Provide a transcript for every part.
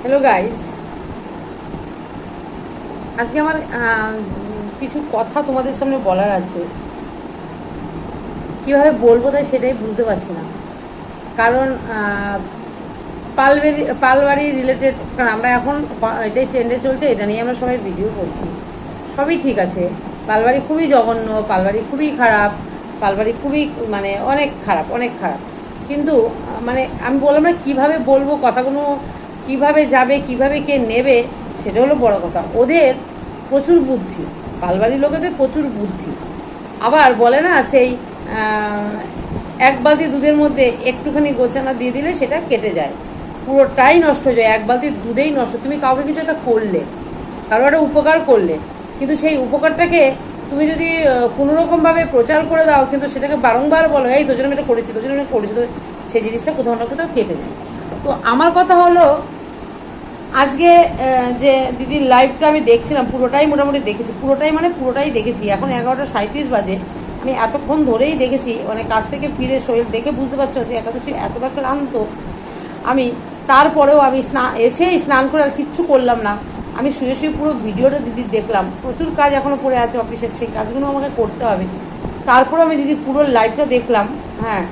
Hello guys আজকে আমার কিছু কথা তোমাদের সামনে বলার আছে। কীভাবে বলব তাই সেটাই বুঝতে পারছি না। কারণ আহ, পালবাড়ি পালবাড়ি রিলেটেড কারণ আমরা এখন এটাই ট্রেন্ডে চলছে এটা নিয়ে আমরা সবাই ভিডিও করছি। সবই ঠিক আছে। পালবাড়ি খুবই জঘন্য পালবাড়ি খুবই খারাপ পালবাড়ি খুবই মানে অনেক খারাপ অনেক খারাপ। কিন্তু মানে আমি বললাম না কীভাবে বলব কথাগুলো কীভাবে যাবে, কীভাবে কে নেবে, সেটা হলো বড় কথা। ওদের প্রচুর বুদ্ধি পালবাড়ির লোকেদের প্রচুর বুদ্ধি। আবার বলে না, সেই এক বালতি দুধের মধ্যে একটুখানি গোছানা দিয়ে দিলে সেটা কেটে যায়। পুরোটাই নষ্ট হয়ে যায়, এক বালতি দুধেই নষ্ট। তুমি কাউকে কিছু একটা করলে, কারও একটা উপকার করলে, কিন্তু সেই উপকারটাকে তুমি যদি কোনো রকমভাবে প্রচার করে দাও, কিন্তু সেটাকে বারংবার বলো, এই দুজনে এটা করেছি দুজনে করেছি সেই জিনিসটা কোথাও না কোথাও কেটে যায়। তো আমার কথা হলো আজকে যে দিদির লাইভটা আমি দেখছিলাম, পুরোটাই মোটামুটি দেখেছি। পুরোটাই মানে পুরোটাই দেখেছি। এখন এগারোটা সাঁত্রিশ বাজে। আমি এতক্ষণ ধরেই দেখেছি মানে কাজ থেকে ফিরে শরীর দেখে বুঝতে পারছ, সে একাদশী এতটা ক্লান্ত। আমি তারপরেও আমি স্নান এসেই স্নান করে আর কিচ্ছু করলাম না। আমি শুয়ে শুয়ে পুরো ভিডিওটা দিদির দেখলাম। প্রচুর কাজ এখনও পড়ে আছে অফিসের, সেই কাজগুলো আমাকে করতে হবে। তারপরে আমি দিদির পুরো লাইভটা দেখলাম হ্যাঁ।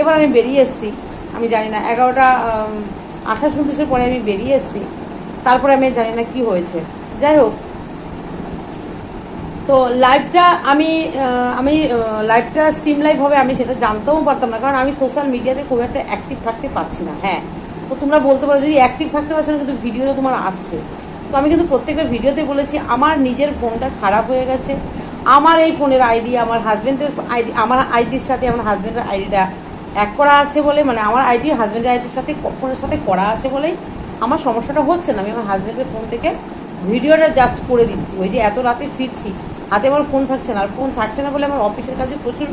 এবার আমি বেরিয়ে এসেছি। আমি জানি না, এগারোটা আঠাশ উনত্রিশের পরে আমি বেরিয়ে এসেছি। তারপরে আমি জানি না কি হয়েছে। যাই হোক, তো লাইভটা আমি আমি লাইভটা স্ট্রিম লাইভ হবে, আমি সেটা জানতেও পারতাম না, কারণ আমি সোশ্যাল মিডিয়াতে খুব একটা অ্যাক্টিভ থাকতে পারছি না। হ্যাঁ তো তোমরা বলতে পারো, যদি অ্যাক্টিভ থাকতে পারছ না, কিন্তু ভিডিওটা তোমার আসছে। তো আমি কিন্তু প্রত্যেকটা ভিডিওতে বলেছি, আমার নিজের ফোনটা খারাপ হয়ে গেছে। আমার এই ফোনের আইডি আমার হাজব্যান্ডের আইডি আমার আইডির সাথে আমার হাজব্যান্ডের আইডিটা এক করা আছে বলে মানে আমার আইডি হাজব্যান্ডের আইডির সাথে ফোনের সাথে করা আছে বলেই আমার সমস্যাটা হচ্ছে না। আমি আমার হাজব্যান্ডের ফোন থেকে ভিডিওটা জাস্ট করে দিচ্ছি। ওই যে এত রাতে ফিরছি, হাতে আমার ফোন থাকছে না। আর ফোন থাকছে না বলে আমার অফিসের কাজে প্রচুর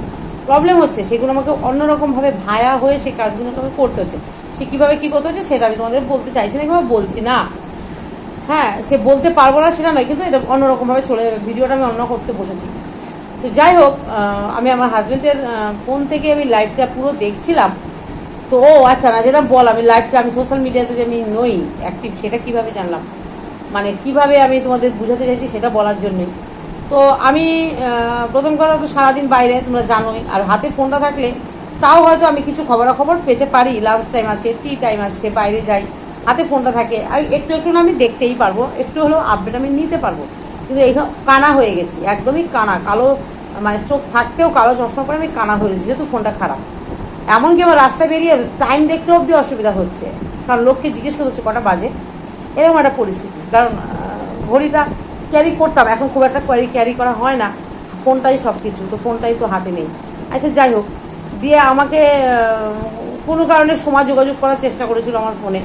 প্রবলেম হচ্ছে। সেগুলো আমাকে অন্যরকমভাবে ভায়া হয়ে সেই কাজগুলো আমাকে করতে হচ্ছে। সে কীভাবে কী করতে হচ্ছে সেটা আমি তোমাদের বলতে চাইছি না, কিংবা বলছি না। হ্যাঁ সে বলতে পারব না সেটা নয়, কিন্তু এটা অন্যরকমভাবে চলে যাবে। ভিডিওটা আমি অন্য করতে বসেছি। তো যাই হোক আমি আমার হাজবেন্ডের ফোন থেকে আমি লাইভটা পুরো দেখছিলাম। তো ও আচ্ছা না, যেটা বল, আমি লাইভটা আমি সোশ্যাল মিডিয়াতে যে আমি নই অ্যাক্টিভ সেটা কীভাবে জানলাম? মানে কীভাবে আমি তোমাদের বুঝাতে চাইছি সেটা বলার জন্যই তো আমি প্রথম কথা তো সারাদিন বাইরে, তোমরা জানোই, আর হাতে ফোনটা থাকলে তাও হয়তো আমি কিছু খবরাখবর পেতে পারি। লাঞ্চ টাইম আছে টি টাইম আছে, বাইরে যাই, হাতে ফোনটা থাকে। আর একটু একটু আমি দেখতেই পারব, একটু হলেও আপডেট আমি নিতে পারব। কিন্তু এই কানা হয়ে গেছি, একদমই কানা, কালো মানে চোখ থাকতেও কালো, চশমা পরে আমি কানা হয়ে গেছি, যেহেতু ফোনটা খারাপ। এমনকি আমার রাস্তায় বেরিয়ে টাইম দেখতে অবধি অসুবিধা হচ্ছে, কারণ লোককে জিজ্ঞেস করতে হচ্ছে কটা বাজে, এরকম একটা পরিস্থিতি। কারণ ঘড়িটা ক্যারি করতাম, এখন খুব একটা ক্যারি ক্যারি করা হয় না, ফোনটাই সব কিছু তো ফোনটাই তো হাতে নেই। আচ্ছা যাই হোক, দিয়ে আমাকে কোনো কারণে সময় যোগাযোগ করার চেষ্টা করেছিল আমার ফোনে।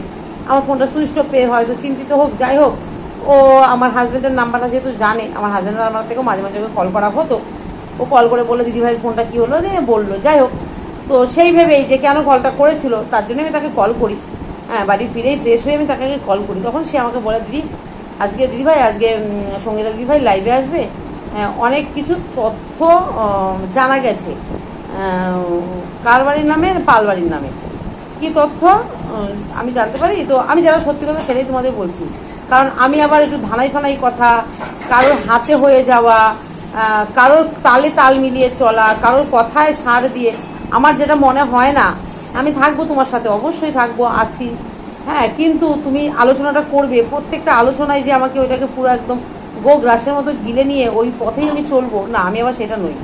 আমার ফোনটা সুইচ অফ পেয়ে হয়তো চিন্তিত হোক, যাই হোক ও আমার হাজব্যান্ডের নাম্বারটা যেহেতু জানে আমার হাজব্যান্ডের নাম্বার থেকেও মাঝে মাঝে কল করা হতো। ও কল করে বলল দিদিভাই ফোনটা কী হলো? দিয়ে বলল যাই হোক। তো সেই ভেবেই যে কেন কলটা করেছিল তার জন্য আমি তাকে কল করি। হ্যাঁ বাড়ি ফিরেই ফ্রেশ হয়ে আমি তাকে কল করি। তখন সে আমাকে বলে দিদি আজকে দিদিভাই আজকে সঙ্গীতা দিদিভাই লাইভে আসবে। হ্যাঁ, অনেক কিছু তথ্য জানা গেছে। আহ, কার বাড়ির নামে? পাল বাড়ির নামে। কি তথ্য? আমি জানতে পারি, তো আমি যারা সত্যি কথা সেটাই তোমাদের বলছি। কারণ আমি আবার একটু ধানাই ফানাই কথা, কারোর হাতে হয়ে যাওয়া কারোর তালে তাল মিলিয়ে চলা, কারোর কথায় সার দিয়ে, আমার যেটা মনে হয় না, আমি থাকব তোমার সাথে, অবশ্যই থাকব, আছি। হ্যাঁ কিন্তু তুমি আলোচনাটা করবে, প্রত্যেকটা আলোচনায় যে আমাকে ওইটাকে পুরো একদম গো গ্রাসের মতো গিলে নিয়ে ওই পথেই আমি চলবো, না, আমি আবার সেটা নই।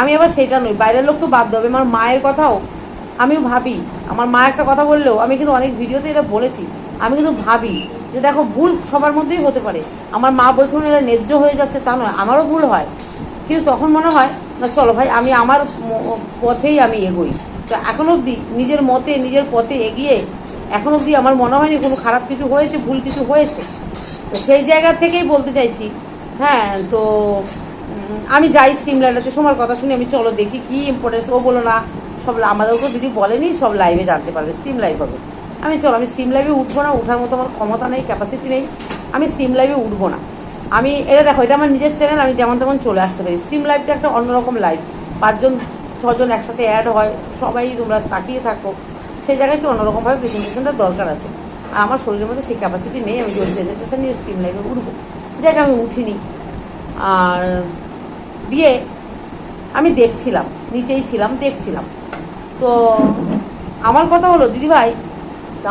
আমি আবার সেটা নই, বাইরের লোক তো বাদ দেবে, আমার মায়ের কথাও আমিও ভাবি, আমার মা একটা কথা বললেও আমি কিন্তু অনেক ভিডিওতে এটা বলেছি, আমি কিন্তু ভাবি যে দেখো ভুল সবার মধ্যেই হতে পারে। আমার মা বলছিল এটা ন্যায্য হয়ে যাচ্ছে তা নয়, আমারও ভুল হয়। কিন্তু তখন মনে হয়, না চলো ভাই, আমি আমার পথেই আমি এগোই। তো এখন অবধি নিজের মতে, নিজের পথে এগিয়ে এখন অবধি আমার মনে হয়নি কোনো খারাপ কিছু হয়েছে, ভুল কিছু হয়েছে। তো সেই জায়গা থেকেই বলতে চাইছি হ্যাঁ তো আমি যাই সিমলাটাতে সময় কথা শুনে আমি চলো দেখি কি ইম্পর্টেন্স ও বলো না। সব আমাদেরকেও দিদি বলেনি, সব লাইভে জানতে পারবে স্টিম লাইভ হবে। আমি চলো, আমি স্ট্রিম লাইভে উঠবো না, ওঠার মতো আমার ক্ষমতা নেই ক্যাপাসিটি নেই। আমি স্ট্রিম লাইভে উঠবো না। আমি, এটা দেখো, এটা আমার নিজের চ্যানেল আমি যেমন তেমন চলে আসতে পারি। স্টিম লাইভটা একটা অন্যরকম লাইভ পাঁচজন, ছজন একসাথে অ্যাড হয়, সবাই তোমরা তাকিয়ে থাকো। সেই জায়গায় একটু অন্যরকমভাবে প্রেজেন্টেশনটা দরকার আছে। আর আমার শরীরের মধ্যে সেই ক্যাপাসিটি নেই, আমি জোর প্রেজেন্টেশন নিয়ে স্টিম লাইভে উঠবো। যাক, আমি উঠিনি। আর, দিয়ে আমি দেখছিলাম, নিচেই ছিলাম, দেখছিলাম। তো আমার কথা হলো, দিদিভাই,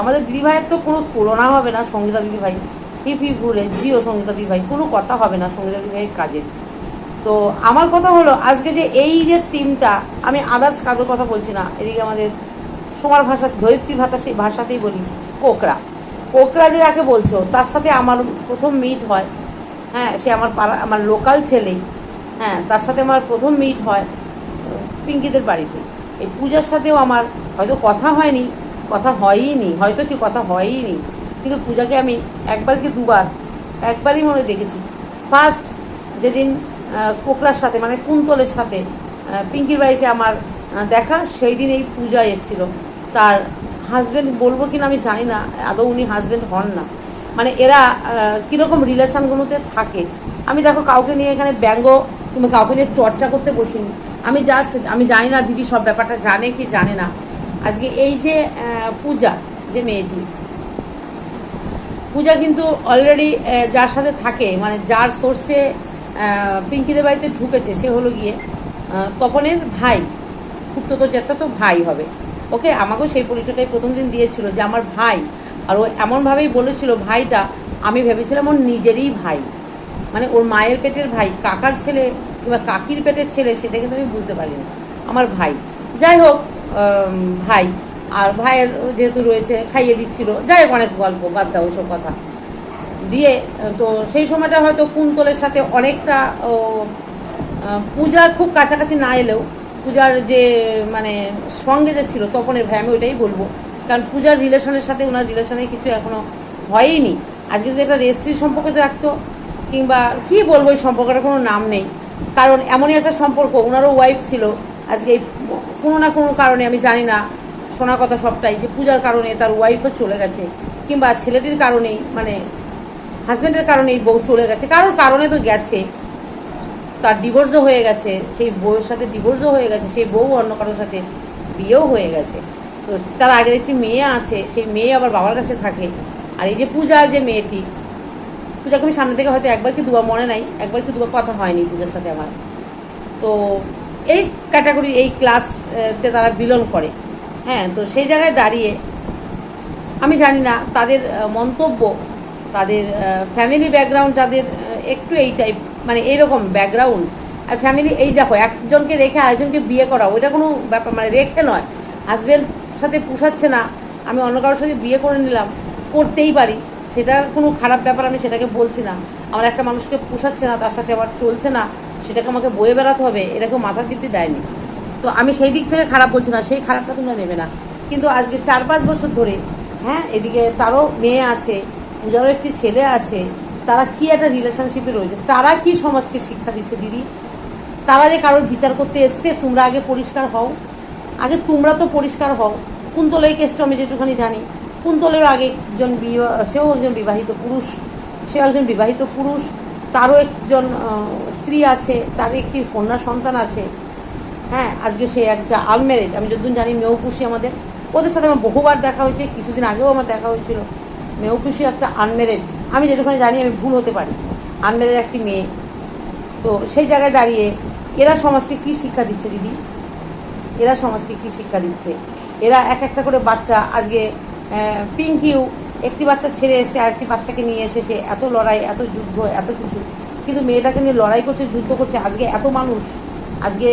আমাদের দিদিভাইয়ের তো কোনো তুলনা হবে না সঙ্গীতা দিদিভাই। হিপ ঘুরে জিও সঙ্গীতা দিদিভাই, কোনো কথা হবে না সঙ্গীতা দিদিভাইয়ের কাজে। তো আমার কথা হলো, আজকে যে এই যে টিমটা আমি আদার্স কাজের কথা বলছি না, এদিকে আমাদের সবার ভাষা ধরিত্রীর ভাষা সেই ভাষাতেই বলি কোকরা কোকরা যে যাকে বলছো, তার সাথে আমার প্রথম মিট হয়। হ্যাঁ সে আমার পাড়া, আমার লোকাল ছেলেই হ্যাঁ তার সাথে আমার প্রথম মিট হয়, পিঙ্কিদের বাড়িতে। এই পূজার সাথেও আমার হয়তো কথা হয়নি, কথা হয়ই নি হয়তো কি কথা হয়ই নি কিন্তু পূজাকে আমি একবার কি দুবার, একবারই মনে দেখেছি। ফার্স্ট যেদিন কোকরার সাথে মানে কুন্তলের সাথে পিঙ্কির বাড়িতে আমার দেখা সেই দিন এই পূজা এসেছিল। তার হাজব্যান্ড বলব কিনা আমি জানি না, আদৌ উনি হাজব্যান্ড হন না। মানে এরা কীরকম রিলেশানগুলোতে থাকে। আমি দেখো কাউকে নিয়ে এখানে ব্যঙ্গ, কিংবা কাউকে নিয়ে চর্চা করতে বসিনি। আমি জাস্ট আমি জানি না দিদি সব ব্যাপারটা জানে কি জানে না। আজকে এই যে পূজা, যে মেয়েটি, পূজা কিন্তু অলরেডি যার সাথে থাকে মানে যার সোর্সে পিঙ্কিদের বাড়িতে ঢুকেছে, সে হলো গিয়ে তপনের ভাই। খুব তো যেটা তো ভাই হবে। ওকে, আমাকেও সেই পরিচয়টাই প্রথম দিন দিয়েছিল যে আমার ভাই। আর ও এমনভাবেই বলেছিল, ভাইটা, আমি ভেবেছিলাম ওর নিজেরই ভাই। মানে ওর মায়ের পেটের ভাই, কাকার ছেলে কিংবা কাকির পেটের ছেলে, সেটা কিন্তু আমি বুঝতে পারিনি। আমার ভাই। যাই হোক ভাই। আর ভাইয়ের যেহেতু রয়েছে, খাইয়ে দিচ্ছিল। যাই হোক, অনেক গল্প, বাদ দাও ওসব কথা। দিয়ে, তো সেই সময়টা হয়তো কুন্তলের সাথে অনেকটা পূজার খুব কাছাকাছি না এলেও, পূজার যে মানে সঙ্গে যে ছিল তপনের ভাই, আমি ওইটাই বলব। কারণ পূজার রিলেশনের সাথে ওনার রিলেশনে কিছু এখনও হয়ইনি। আজকে যদি একটা রেজিস্ট্রির সম্পর্কে থাকতো, কিংবা কি বলব, এই সম্পর্কটার কোনো নাম নেই। কারণ এমনই একটা সম্পর্ক, ওনারও ওয়াইফ ছিল। আজকে এই কোনো না কোনো কারণে, আমি জানি না, শোনা কথা সবটাই, যে পূজার কারণে তার ওয়াইফও চলে গেছে, কিংবা ছেলেটির কারণেই মানে হাজব্যান্ডের কারণেই বউ চলে গেছে। কারোর কারণে তো গেছে, তার ডিভোর্সও হয়ে গেছে, সেই বউয়ের সাথে ডিভোর্সও হয়ে গেছে, সেই বউ অন্য কারোর সাথে বিয়েও হয়ে গেছে। তো তার আগের একটি মেয়ে আছে, সেই মেয়ে আবার বাবার কাছে থাকে। আর এই যে পূজা যে মেয়েটি পূজাকে আমি সামনে থেকে হয়তো একবার কি দুবার মনে নাই, একবার কি দুবার কথা হয়নি পূজার সাথে আমার। তো এই ক্যাটাগরি এই ক্লাসতে তারা বিলং করে। হ্যাঁ তো সেই জায়গায় দাঁড়িয়ে আমি জানি না তাদের মন্তব্য, তাদের ফ্যামিলি ব্যাকগ্রাউন্ড যাদের একটু এই টাইপ মানে এইরকম ব্যাকগ্রাউন্ড আর ফ্যামিলি এই দেখো, একজনকে রেখে আরেকজনকে বিয়ে করা, ওইটা কোনো ব্যাপার মানে রেখে নয়। হাজব্যান্ড সাথে পোষাচ্ছে না, আমি অন্য কারোর সাথে বিয়ে করে নিলাম, করতেই পারি। সেটা কোনো খারাপ ব্যাপার, আমি সেটাকে বলছি না। আমার একটা মানুষকে পোষাচ্ছে না, তার সাথে আবার চলছে না, সেটাকে আমাকে বয়ে বেড়াতে হবে, এটা কেউ মাথার দিতে দেয়নি। তো আমি সেই দিক থেকে খারাপ বলছি না, সেই খারাপটা তোমরা নেবে না। কিন্তু আজকে চার পাঁচ বছর ধরে হ্যাঁ এদিকে তারও মেয়ে আছে, পূজারও একটি ছেলে আছে, তারা কি একটা রিলেশনশিপে রয়েছে? তারা কি সমাজকে শিক্ষা দিচ্ছে, দিদি? তারা যে কারোর বিচার করতে এসছে, তোমরা আগে পরিষ্কার হও। আগে তোমরা তো পরিষ্কার হও। কুন্তল এই কেসটা আমি যেটুখানি জানি। কুন্তলেরও আগে একজন সেও একজন বিবাহিত পুরুষ, সেও একজন বিবাহিত পুরুষ, তারও একজন স্ত্রী আছে, তার একটি কন্যা সন্তান আছে। হ্যাঁ আজকে সে একটা আনম্যারিড আমি যতদিন জানি মেউকুশি আমাদের, ওদের সাথে আমার বহুবার দেখা হয়েছে, কিছুদিন আগেও আমার দেখা হয়েছিল। মেউকুশি একটা আনম্যারিড আমি যেটুখানি জানি আমি ভুল হতে পারি। আনম্যারিড একটি মেয়ে। তো সেই জায়গায় দাঁড়িয়ে এরা সমাজকে কী শিক্ষা দিচ্ছে দিদি? এরা সমাজকে কী শিক্ষা দিচ্ছে? এরা এক একটা করে বাচ্চা আজকে আহ, পিঙ্কিও একটি বাচ্চা ছেড়ে এসে আরেকটি বাচ্চাকে নিয়ে এসে সে এত লড়াই এত যুদ্ধ এত কিছু। কিন্তু মেয়েটাকে নিয়ে লড়াই করছে যুদ্ধ করছে আজকে এত মানুষ আজকে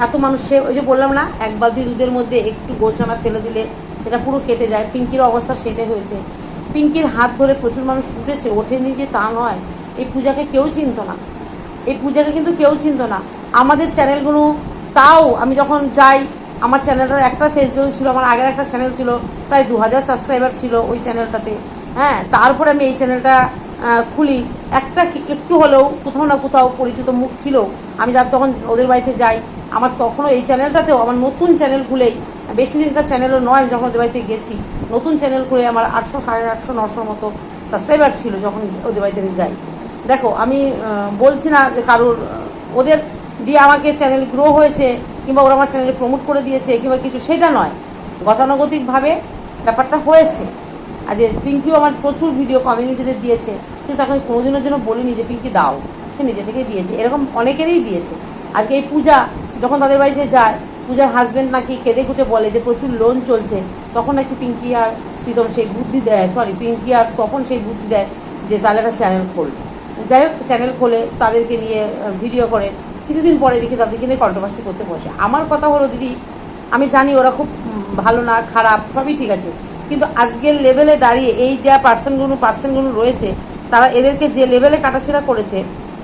এত মানুষ সে ওই যে বললাম না এক বালতি দুধের মধ্যে একটু গোছানা ফেলে দিলে সেটা পুরো কেটে যায়। পিঙ্কির অবস্থা সেটাই হয়েছে। পিঙ্কির হাত ধরে প্রচুর মানুষ উঠেছে ওঠেনি যে তা নয়। এই পূজাকে কেউ চিনত না। এই পূজাকে কিন্তু কেউ চিনতো না। আমাদের চ্যানেলগুলো তাও আমি যখন যাই আমার চ্যানেলটার একটা ফেসবুক ছিল, আমার আগের একটা চ্যানেল ছিল, প্রায় দু হাজার সাবস্ক্রাইবার ছিল ওই চ্যানেলটাতে হ্যাঁ তারপরে আমি এই চ্যানেলটা খুলি। একটা একটু হলেও কোথাও না কোথাও পরিচিত মুখ ছিল। আমি যার তখন ওদের বাড়িতে যাই, আমার তখনও এই চ্যানেলটাতেও আমার নতুন চ্যানেল খুলেই, বেশি দিনকার চ্যানেলও নয়, আমি যখন ওদের বাড়িতে গেছি, নতুন চ্যানেল খুলে আমার আটশো, সাড়ে আটশো নশোর মতো সাবস্ক্রাইবার ছিল যখন ওদের বাড়িতে আমি যাই। দেখো, আমি বলছি না যে কারোর, ওদের দিয়ে আমাকে চ্যানেল গ্রো হয়েছে কিংবা ওরা আমার চ্যানেলে প্রমোট করে দিয়েছে, কিংবা কিছু, সেটা নয়। গতানুগতিকভাবে ব্যাপারটা হয়েছে। আর যে পিঙ্কিও আমার প্রচুর ভিডিও কমিউনিটিতে দিয়েছে, কিন্তু তাকে কোনোদিনের জন্য বলিনি যে, পিঙ্কি, দাও। সে নিজে থেকে দিয়েছে। এরকম অনেকেরই দিয়েছে। আজকে এই পূজা, যখন তাদের বাড়িতে যায়, পূজার হাজব্যান্ড নাকি কেঁদে কুটে বলে যে, প্রচুর লোন চলছে। তখন নাকি পিঙ্কি আর প্রীতম সেই বুদ্ধি দেয় সরি পিঙ্কি আর তখন সেই বুদ্ধি দেয় যে, তাহলে একটা চ্যানেল খোল। যাই হোক চ্যানেল খোলে, তাদেরকে নিয়ে ভিডিও করে। কিছুদিন পরে দেখি তাদেরকে নিয়ে কন্ট্রোভার্সি করতে বসে। আমার কথা হলো, দিদি, আমি জানি ওরা খুব ভালো না, খারাপ, সবই ঠিক আছে। কিন্তু আজকের লেভেলে দাঁড়িয়ে এই যা পার্সনগুলো পার্সনগুলো রয়েছে, তারা এদেরকে যে লেভেলে কাটাছেড়া করেছে,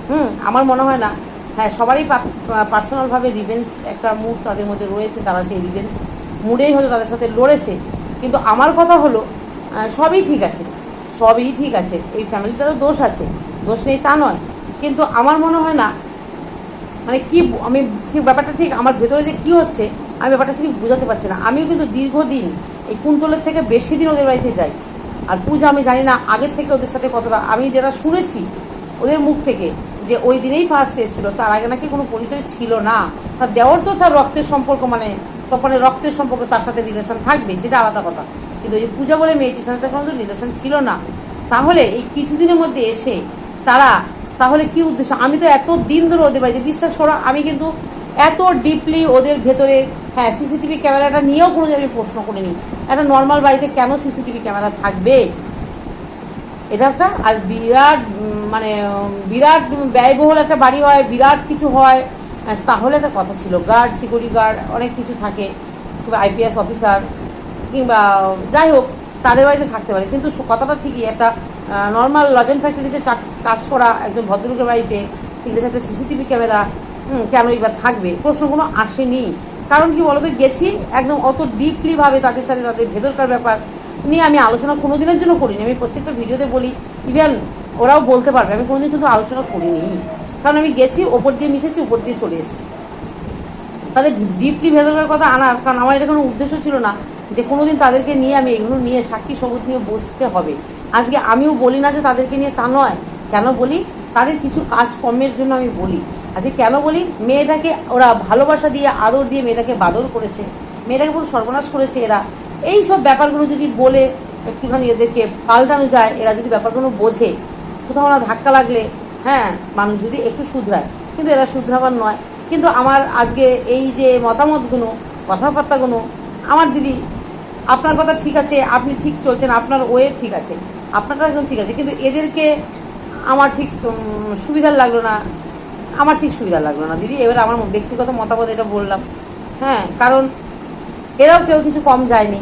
হুম, আমার মনে হয় না। হ্যাঁ সবারই পার্সোনালভাবে রিভেন্স একটা মুড তাদের মধ্যে রয়েছে, তারা সেই রিভেন্স মুডেই হয়তো তাদের সাথে লড়েছে। কিন্তু আমার কথা হলো সবই ঠিক আছে। সবই ঠিক আছে। এই ফ্যামিলিটারও দোষ আছে। দোষ নেই তা নয়। কিন্তু আমার মনে হয় না মানে কি আমি ঠিক ব্যাপারটা ঠিক আমার ভেতরে যে কি হচ্ছে, আমি ব্যাপারটা ঠিক বোঝাতে পারছি না। আমিও কিন্তু দীর্ঘদিন এই কুন্তলের থেকে বেশি দিন ওদের বাড়িতে যাই। আর পূজা আমি জানি না আগের থেকে ওদের সাথে কতটা আমি যেটা শুনেছি ওদের মুখ থেকে যে ওই দিনেই ফার্স্ট এসেছিল, তার আগে নাকি কোনো পরিচয় ছিল না। তার দেওয়ার তো তার রক্তের সম্পর্ক মানে তখন রক্তের সম্পর্ক তার সাথে রিলেশন থাকবে, সেটা আলাদা কথা। কিন্তু ওই পূজা বলে মেয়েটির সাথে কোনো রিলেশন ছিল না। তাহলে এই কিছুদিনের মধ্যে এসে তারা তাহলে কি উদ্দেশ্য? আমি তো এত দিন ধরে ওদের বাড়িতে বিশ্বাস করো, আমি কিন্তু এত ডিপলি ওদের ভেতরে হ্যাঁ সিসিটিভি ক্যামেরাটা নিয়েও কোনো আমি প্রশ্ন করিনি। একটা নর্মাল বাড়িতে কেন সিসিটিভি ক্যামেরা থাকবে? এটা একটা, আর বিরাট মানে বিরাট ব্যয়বহুল একটা বাড়ি হয়, বিরাট কিছু হয় তাহলে একটা কথা ছিল। গার্ড সিকিউরিটি গার্ড অনেক কিছু থাকে আইপিএস অফিসার কিংবা যাই হোক, তাদের বাড়িতে থাকতে পারে। কিন্তু কথাটা ঠিকই, একটা নর্মাল লজেন ফ্যাক্টরিতে কাজ করা একজন ভদ্রলোকের বাড়িতে তিনটে চারটে সিসিটিভি ক্যামেরা কেন এবার থাকবে? প্রশ্ন কোনো আসেনি। কারণ কি বলতো, গেছি, একদম অত ডিপলি ভাবে তাদের সাথে তাদের ভেতরকার ব্যাপার নিয়ে আমি আলোচনা কোনো দিনের জন্য করিনি। আমি প্রত্যেকটা ভিডিওতে বলি ইভেন ওরাও বলতে পারবে, আমি কোনোদিন কিন্তু আলোচনা করিনি। কারণ আমি গেছি, ওপর দিয়ে মিশেছি উপর দিয়ে চলে এসেছি। তাদের ডিপলি ভেতরকার কথা আনার, কারণ আমার এটা কোনো উদ্দেশ্য ছিল না যে কোনোদিন তাদেরকে নিয়ে আমি এগুলো নিয়ে সাক্ষী সবুজ নিয়ে বসতে হবে। আজকে আমিও বলি না যে তাদেরকে নিয়ে তা নয়। কেন বলি? তাদের কিছু কাজকর্মের জন্য আমি বলি। আজকে কেন বলি? মেয়েটাকে ওরা ভালোবাসা দিয়ে, আদর দিয়ে মেয়েটাকে বাদর করেছে। মেয়েটাকে পুরো সর্বনাশ করেছে এরা। এই সব ব্যাপারগুলো যদি বলে একটুখানি এদেরকে পাল্টানো যায়, এরা যদি ব্যাপারগুলো বোঝে, কোথাও না ধাক্কা লাগলে হ্যাঁ মানুষ যদি একটু শুধরায়। কিন্তু এরা শুধরাবার নয়। কিন্তু আমার আজকে এই যে মতামতগুলো, কথাবার্তাগুলো, আমার দিদি, আপনার কথা ঠিক আছে, আপনি ঠিক চলছেন, আপনার ওয়ে ঠিক আছে। আপনারটা একদম ঠিক আছে কিন্তু এদেরকে আমার ঠিক উম, সুবিধার লাগল না। আমার ঠিক সুবিধা লাগল না দিদি। এবার আমার ব্যক্তিগত মতামত এটা বললাম। হ্যাঁ কারণ এরাও কেউ কিছু কম যায়নি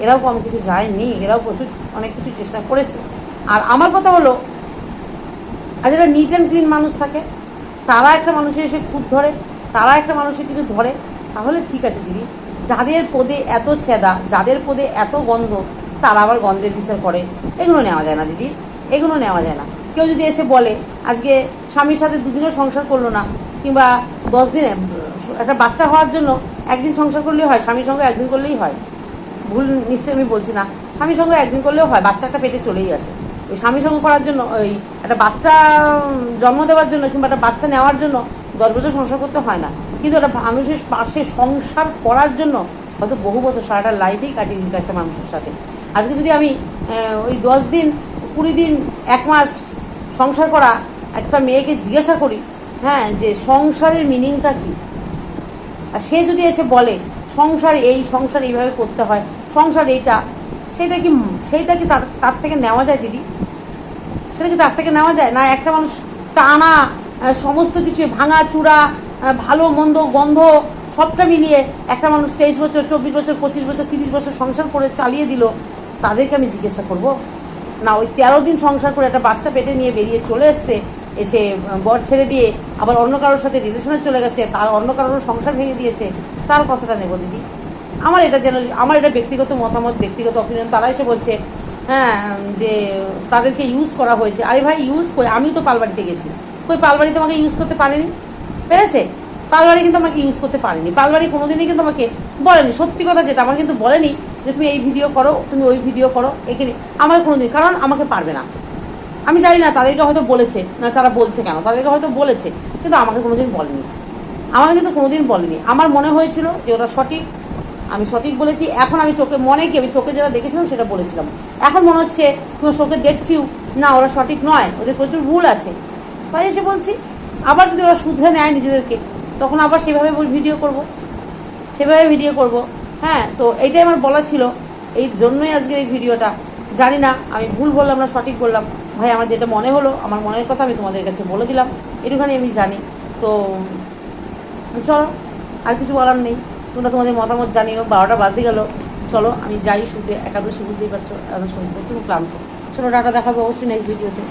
এরাও কম কিছু যায়নি এরাও প্রচুর অনেক কিছু চেষ্টা করেছে। আর আমার কথা হলো আর যারা নিট অ্যান্ড ক্লিন মানুষ থাকে তারা একটা মানুষের এসে খুদ ধরে তারা একটা মানুষের কিছু ধরে। তাহলে ঠিক আছে দিদি। যাদের পদে এত ছেদা যাদের পদে এত গন্ধ তারা আবার গন্ধের বিচার করে। এগুলো নেওয়া যায় না, দিদি। এগুলো নেওয়া যায় না। কেউ যদি এসে বলে, আজকে স্বামীর সাথে দুদিনও সংসার করল না। কিংবা দশ দিনে, একটা বাচ্চা হওয়ার জন্য একদিন সংসার করলেই হয়, স্বামীর সঙ্গে একদিন করলেই হয়। ভুল নিশ্চয়ই আমি বলছি না। স্বামীর সঙ্গে একদিন করলেও হয়, বাচ্চা একটা পেটে চলেই আসে। ওই স্বামীর সঙ্গে করার জন্য, ওই একটা বাচ্চা জন্ম দেওয়ার জন্য কিংবা একটা বাচ্চা নেওয়ার জন্য দশ বছর সংসার করতে হয় না। কিন্তু একটা মানুষের পাশে সংসার করার জন্য হয়তো বহু বছর সারাটা লাইফেই কাটিয়ে দিত একটা মানুষের সাথে। আজকে যদি আমি ওই দশ দিন, কুড়ি দিন, এক মাস সংসার করা একটা মেয়েকে জিজ্ঞাসা করি হ্যাঁ যে সংসারের মিনিংটা কী? আর সে যদি এসে বলে, সংসার এই, সংসার এইভাবে করতে হয়, সংসার এইটা, সেটা কি সেইটা কি তার থেকে নেওয়া যায় দিদি? সেটা কি তার থেকে নেওয়া যায়? না একটা মানুষ টানা সমস্ত কিছু, ভাঙা, চূড়া ভালো, মন্দ, গন্ধ, সবটা মিলিয়ে একটা মানুষ তেইশ বছর, চব্বিশ বছর, পঁচিশ বছর, তিরিশ বছর সংসার করে চালিয়ে দিল তাদেরকে আমি জিজ্ঞাসা করব। না, ওই তেরো দিন সংসার করে একটা বাচ্চা পেটে নিয়ে বেরিয়ে চলে এসছে, এসে বর ছেড়ে দিয়ে আবার অন্য কারোর সাথে রিলেশনে চলে গেছে, তার অন্য কারোর সংসার ভেঙে দিয়েছে, তার কথাটা নেব দিদি। আমার এটা যেন আমার এটা ব্যক্তিগত মতামত, ব্যক্তিগত অপিনিয়ন তারা এসে বলছে হ্যাঁ যে তাদেরকে ইউজ করা হয়েছে। আরে ভাই ইউজ করে আমি তো পালবাড়িতে গেছি। কই, পালবাড়ি তোমাকে ইউজ করতে পারেনি? পেরেছে? পালবাড়ি কিন্তু আমাকে ইউজ করতে পারেনি। পালবাড়ি কোনোদিনই কিন্তু আমাকে বলেনি। সত্যি কথা যেটা, আমার কিন্তু বলেনি যে তুমি এই ভিডিও করো, তুমি ওই ভিডিও করো, এখানে আমার কোনো দিন কারণ আমাকে পারবে না। আমি জানি না, তাদেরকে হয়তো বলেছে, না তারা বলছে কেন, তাদেরকে হয়তো বলেছে, কিন্তু আমাকে কোনো দিন বলেনি। আমাকে কিন্তু কোনো দিন বলেনি। আমার মনে হয়েছিল যে ওটা সঠিক, আমি সঠিক বলেছি। এখন আমি চোখে, মনে কি, আমি চোখে যেটা দেখেছিলাম সেটা বলেছিলাম। এখন মনে হচ্ছে, তোমার চোখে দেখছিও না, ওরা সঠিক নয়, ওদের প্রচুর ভুল আছে। তাই এসে বলছি, আবার যদি ওরা শুধরে নেয় নিজেদেরকে, তখন আবার সেভাবে ভিডিও করব। সেভাবে ভিডিও করব। হ্যাঁ তো এইটাই আমার বলা ছিল। এই জন্যই আজকের এই ভিডিওটা। জানি না, আমি ভুল বললাম না সঠিক বললাম। ভাই, আমার যেটা মনে হলো, আমার মনের কথা আমি তোমাদের কাছে বলে দিলাম। এটুখানি আমি জানি। তো, চলো, আর কিছু বলার নেই। তোমরা তোমাদের মতামত জানিও। বারোটা বাজতে গেল। চলো, আমি যাই শুতে। একাদশী, বুঝতেই পারছ এখন প্রচুর ক্লান্ত। চলো ডাটা দেখাবো অবশ্যই নেক্সট ভিডিওতে